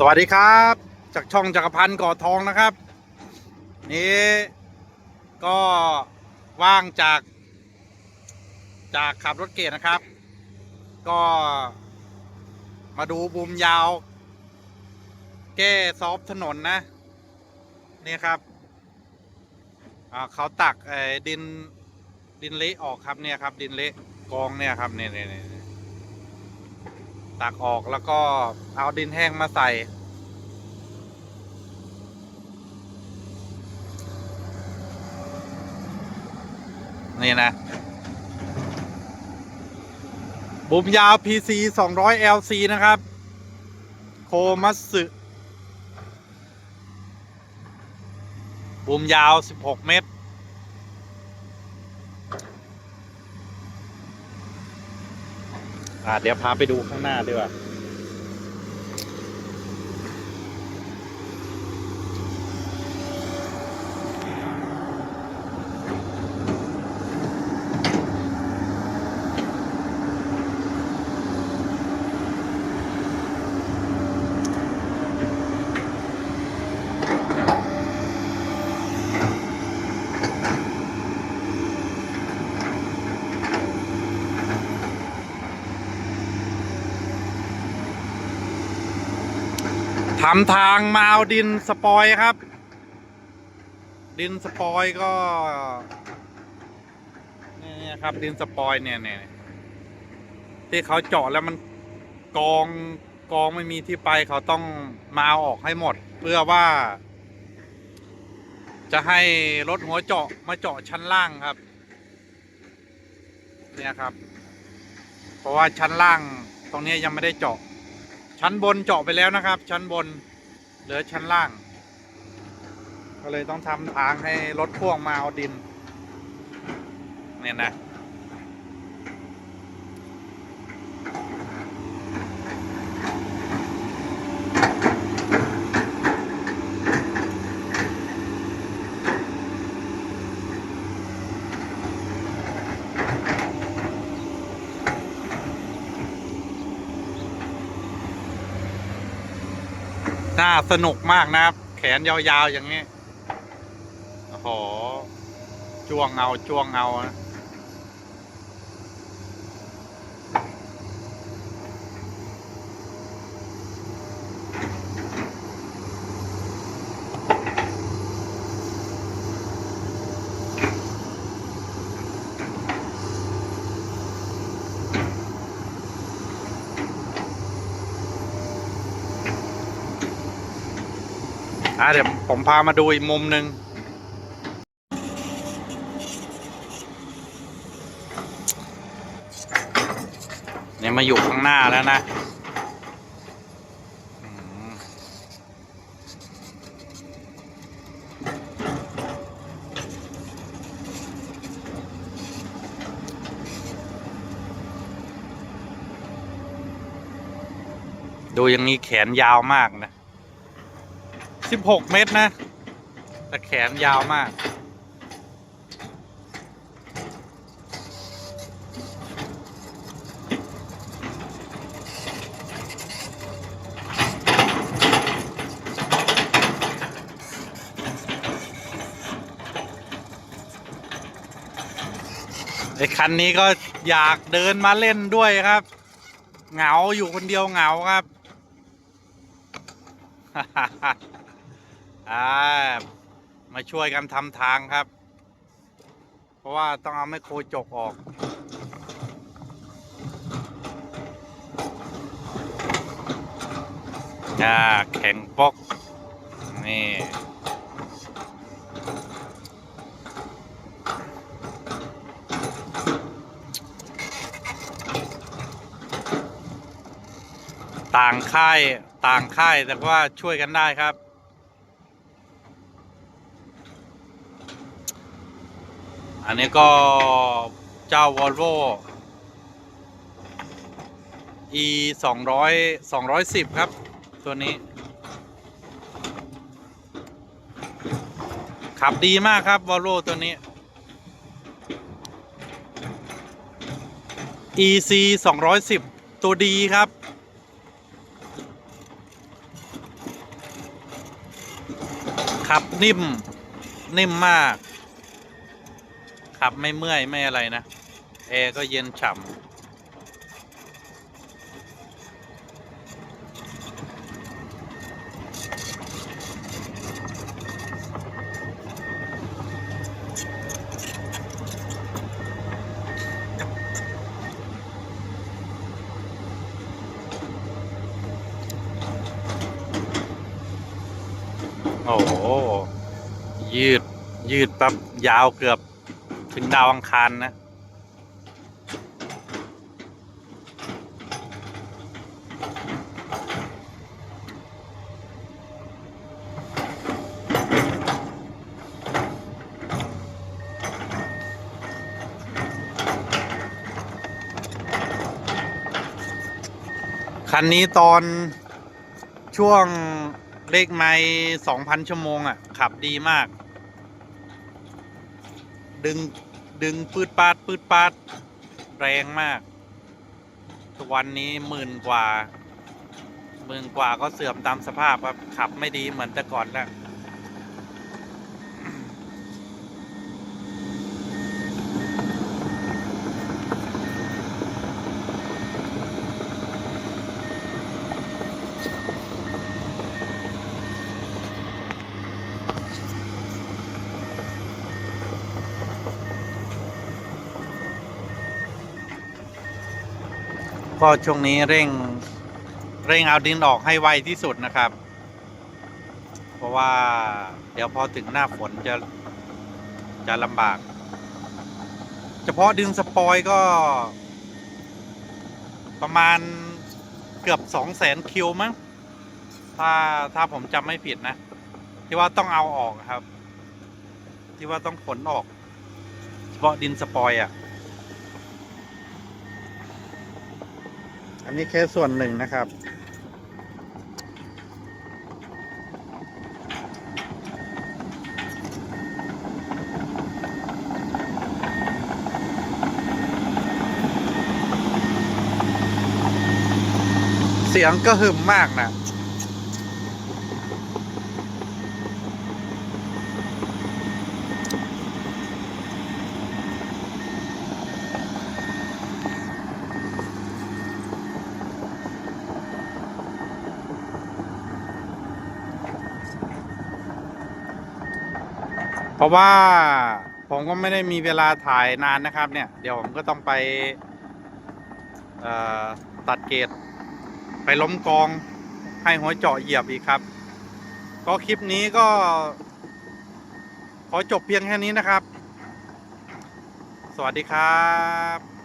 สวัสดีครับ จากช่องจักรพันธ์ก่อทองนะครับ นี่ก็ว่างจาก จากขับรถเกตนะครับ ก็มาดูบูมยาว แก้ซอฟถนนนะ นี่ครับเขาตักดินดินเละออกครับเนี่ยครับ ดินเละกองเนี่ยครับเนี่ยเนี่ย ตักออกแล้วก็เอาดินแห้งมาใส่ นี่นะ บุมยาว PC 200 LC นะครับ โคมัตสึบุมยาว 16 เมตร อ่าเดี๋ยวพาไปดูข้างหน้าดีกว่า ทำทางมาเอาดินสปอยครับ ดินสปอยก็เนี่ยครับ ดินสปอยเนี่ยเนี่ยที่เขาเจาะแล้วมันกองกองไม่มีที่ไปเขาต้องมาเอาออกให้หมด เพื่อว่า จะให้รถหัวเจาะมาเจาะชั้นล่างครับ เนี่ยครับ เพราะว่าชั้นล่างตรงนี้ยังไม่ได้เจาะ ชั้นบนเจาะไปแล้วนะครับ ชั้นบนเหลือชั้นล่าง ก็เลยต้องทำทางให้รถพ่วงมาเอาดิน เนี่ยนะ สนุกมากนะครับ แขนยาวๆอย่างนี้โอ้โหจ้วงเอาจ้วงเอานะ อะเดี๋ยวผมพามาดูอีกมุมหนึ่งเนี่ยมาอยู่ข้างหน้าแล้วนะดูอย่างนี้แขนยาวมากนะ สิบหกเมตรนะ แต่แขนยาวมาก ไอ้คันนี้ก็อยากเดินมาเล่นด้วยครับ เหงาอยู่คนเดียวเหงาครับ อ่ามาช่วยกันทำทางครับ เพราะว่าต้องเอาไมโครจกออกอ่าแข็งปอกนี่ต่างค่ายต่างค่ายแต่ว่าช่วยกันได้ครับ อันนี้ก็เจ้า Volvo e 200 210ครับ ตัวนี้ ขับดีมากครับ Volvo ตัวนี้ EC 210 ตัวดีครับ ขับนิ่ม นิ่มมาก ขับไม่เมื่อย ไม่อะไรนะ แอร์ก็เย็นฉ่ำโอ้โหยืด ยืดปั๊บยาวเกือบ ถึงดาวอังคารนะ คันนี้ตอนช่วงเลขไม่สองพันชั่วโมงอะ ขับดีมาก ดึง ดึงปืดปาดปืดปาด แรงมาก ทุกวันนี้หมื่นกว่าหมื่นกว่าก็เสื่อมตามสภาพครับขับไม่ดีเหมือนแต่ก่อนแล้ว ก็ช่วงนี้เร่งเร่งเอาดินออกให้ไวที่สุดนะครับ เพราะว่าเดี๋ยวพอถึงหน้าฝนจะจะลำบาก เฉพาะดินสปอยก็ ประมาณเกือบสองแสนคิวมั้งถ้าถ้าผมจำไม่ผิดนะ ที่ว่าต้องเอาออกครับ ที่ว่าต้องขนออก เฉพาะดินสปอยอะ อันนี้แค่ส่วนหนึ่งนะครับ เสียงก็หึมมากนะ เพราะว่าผมก็ไม่ได้มีเวลาถ่ายนานนะครับ เนี่ย เดี๋ยวผมก็ต้องไปตัดเกตไปล้มกองให้หัวเจาะเหยียบอีกครับ ก็คลิปนี้ก็ ขอจบเพียงแค่นี้นะครับ สวัสดีครับ